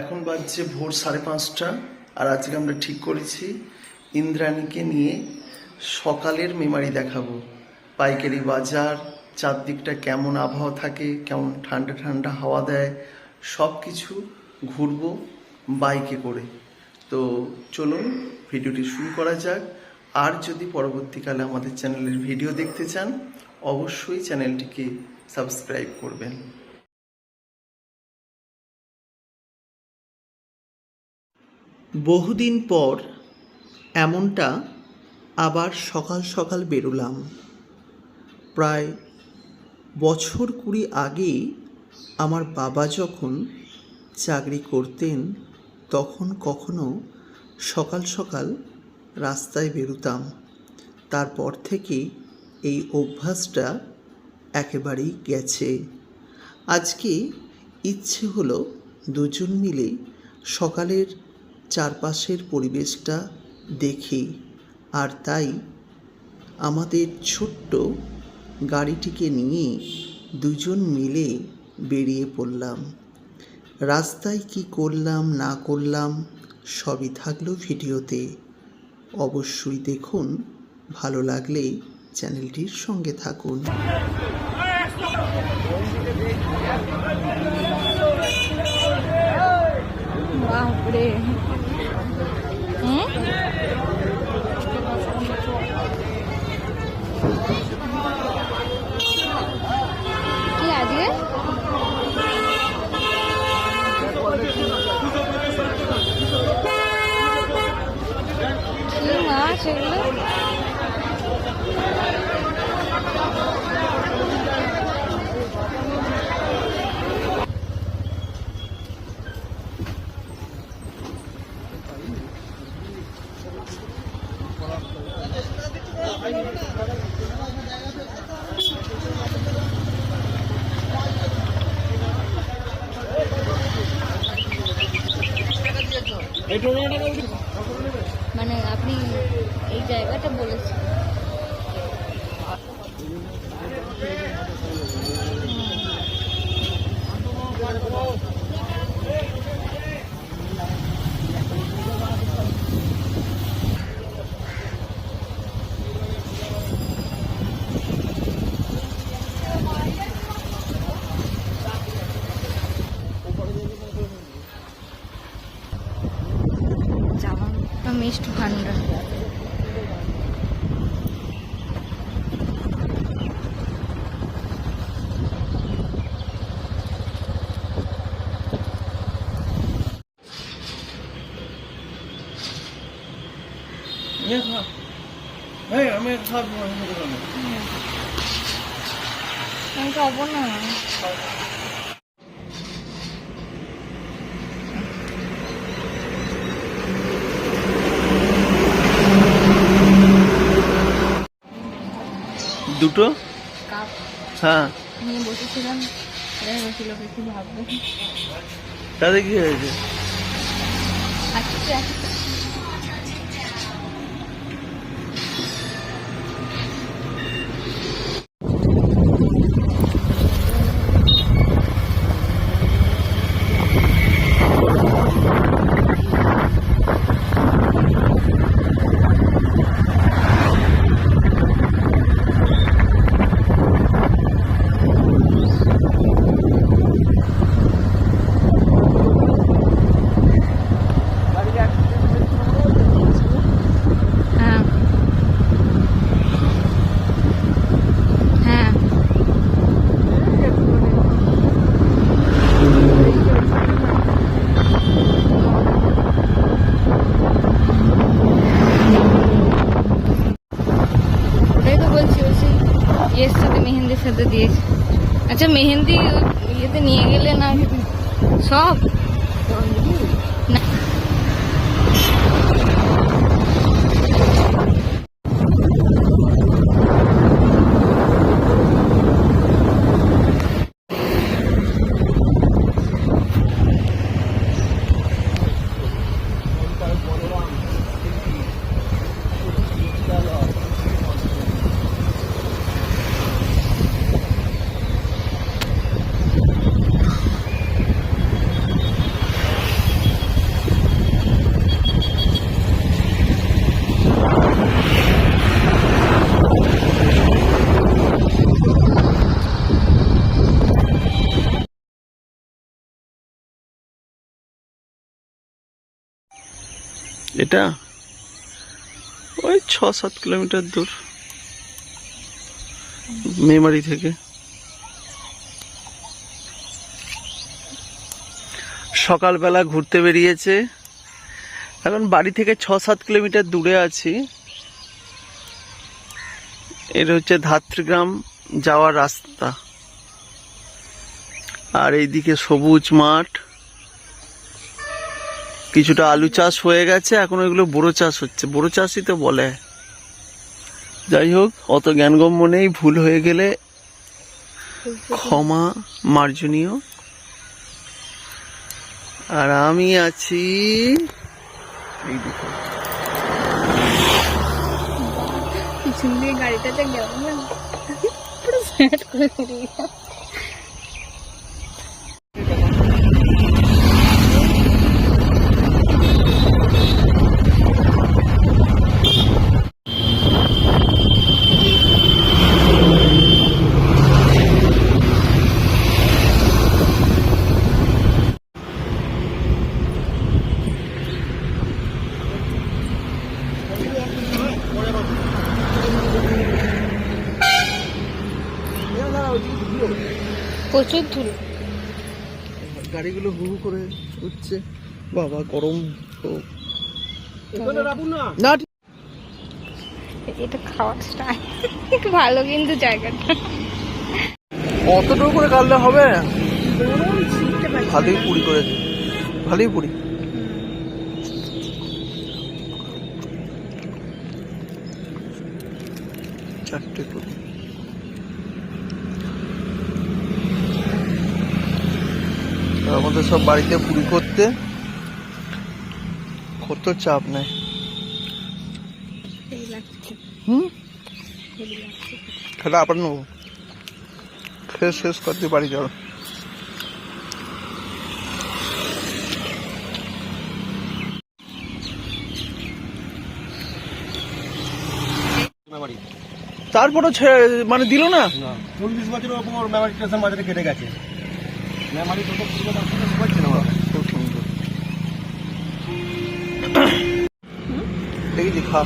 এখন বাজছে ভোর সাড়ে পাঁচটা, আর আজকে আমরা ঠিক করেছি ইন্দ্রাণীকে নিয়ে সকালের মেমারি দেখাবো। পাইকারি বাজার, চারদিকটা কেমন আবহাওয়া থাকে, কেমন ঠান্ডা ঠান্ডা হাওয়া দেয় সব কিছু ঘুরবো বাইকে করে। তো চলুন, ভিডিওটি শুরু করা যাক। আর যদি পরবর্তীকালে আমাদের চ্যানেলের ভিডিও দেখতে চান অবশ্যই চ্যানেলটিকে সাবস্ক্রাইব করবেন। বহুদিন পর এমনটা আবার সকাল সকাল বেরোলাম। প্রায় বছর কুড়ি আগে আমার বাবা যখন চাকরি করতেন, তখন কখনো সকাল সকাল রাস্তায় বেরোতাম। তারপর থেকে এই অভ্যাসটা একেবারেই গেছে। আজকে ইচ্ছে হলো দুজন মিলে সকালের চারপাশের পরিবেশটা দেখি। আর তাই আমাদের ছোট্ট গাড়িটিকে নিয়ে দুজন মিলে বেরিয়ে পড়লাম। রাস্তায় কি করলাম, না করলাম, সবই থাকল ভিডিওতে। অবশ্যই দেখুন, ভালো লাগলে চ্যানেলটির সঙ্গে থাকুন বাপরে হুম কি আজকে কি মাছ এগুলো মানে আপনি এই জায়গাটা বলেছেন। মিষ্ট ভান্ডার আমি খাব আমি খাব না দুটো? কাপ। হ্যাঁ। নিয়ে বসেছিলাম। এরা বসে লোকে ভাববে। তাতে কি হয়েছে? আচ্ছা হ্যাঁ হ্যাঁ ওটাই তো বলছি বলছি ইয়ের সাথে মেহেন্দির সাথে দিয়েছে আচ্ছা মেহেন্দি ওই ইয়েতে নিয়ে গেলে না সব এটা? ওই ছ সাত কিলোমিটার দূর। মেমারি থেকে। সকালবেলা ঘুরতে বেরিয়েছে। এখন বাড়ি থেকে ছ সাত কিলোমিটার দূরে আছি। এটা হচ্ছে ধাত্রীগ্রাম যাওয়ার রাস্তা। আর এইদিকে সবুজ মাঠ। কিছুটা আলু চাষ হয়ে গেছে, এখন ওইগুলো বড়ো চাষ হচ্ছে। বড়ো চাষই তো বলে। যাই হোক, অত জ্ঞানগম্য নেই, ভুল হয়ে গেলে ক্ষমা মার্জনীয়। আর আমি আছি গাড়িটাতে গেল না বেরিয়ে গেল। প্রচুর ধুলো। গাড়িগুলো হু হু করে উঠছে। বাবা গরম তো। না। এটা খাওয়ার স্টাইল ভালো কিন্তু জায়গাটা। অতটুকু করে কাটলে হবে? ভালোই পুরি করেছে। ভালোই পুরি। চারটে পুরি। আমাদের সব বাড়িতে পুরি করতে। কত চাপ নেই। এই হুম? এই লাগছে। খেলে আবার নেব। খেয়ে শেষ করতে বাড়ি যাও তারপরে ছেড়ে মানে দিল না? চল্লিশ বছর ওরকম ওর মেমারি স্টেশন বাজারে কেটে গেছে। মেমারি টোটো রাস্তাটা ঢুকাচ্ছে না খুব দেখি খা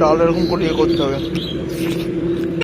তাহলে এরকম করে ইয়ে করতে হবে।